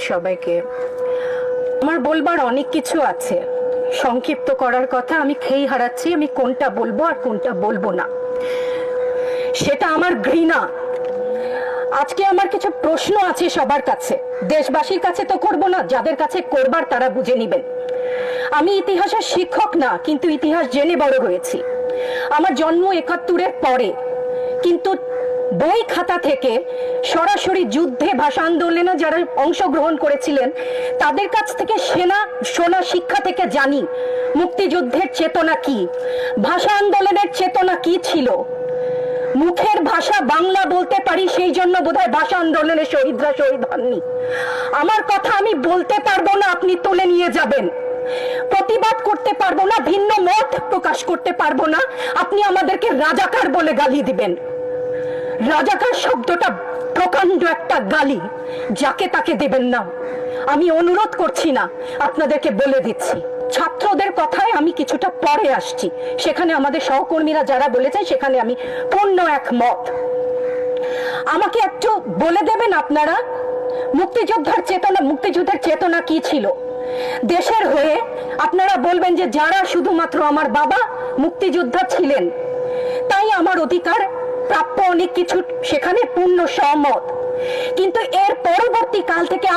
সবাইকে। আমার বলবার অনেক কিছু আছে। সংক্ষিপ্ত করার কথা আমি খেই হারাচ্ছি, আমি কোনটা বলব আর কোনটা বলব না। সেটা আমার ঘৃণা। আজকে আমার কিছু প্রশ্ন আছে সবার কাছে। দেশবাসীর কাছে তো করব না, যাদের কাছে করবার তারা বুঝে নেবেন। আমি ইতিহাসের শিক্ষক না, কিন্তু ইতিহাস জেনে বড় হয়েছি। আমার জন্ম একাত্তরের পরে। কিন্তু বই খাতা থেকে সরাসরি যুদ্ধে ভাষা আন্দোলনে যারা অংশগ্রহণ করেছিলেন, তাদের কাছ থেকে সেনা, সোনা শিক্ষা থেকে জানি, মুক্তিযুদ্ধের চেতনা কি, ভাষা আন্দোলনের চেতনা কি ছিল? মুখের ভাষা বাংলা বলতে পারি, সেই জন্য বোধহয় ভাষা আন্দোলনের শহীদরা শহীদ হননি। আমার কথা আমি বলতে পারব না, আপনি তুলে নিয়ে যাবেন। প্রতিবাদ করতে পারব না, ভিন্ন মত প্রকাশ করতে পারব না, আপনি আমাদেরকে রাজাকার বলে গালি দিবেন। রাজাকার শব্দটা প্রকাণ্ড একটা গালি, যাকে তাকে দেবেন না। আমি অনুরোধ করছি না, আপনাদেরকে বলে দিচ্ছি। ছাত্রদের কথায় আমি কিছুটা পরে আসছি। সেখানে আমাদের সহকর্মীরা যারা বলেছেন, সেখানে আমি পূর্ণ এক মত আমাকে একটু বলে দেবেন আপনারা? মুক্তিযোদ্ধার চেতনা, মুক্তিযুদ্ধের চেতনা কি ছিল? দেশের হয়ে আপনারা বলবেন যে যারা শুধুমাত্র আমার বাবা মুক্তিযোদ্ধা ছিলেন, তাই আমার অধিকার প্রাপ্য অনেক কিছু সেখানে পূর্ণ সহমত কিন্তু এর পরবর্তী কাল থেকে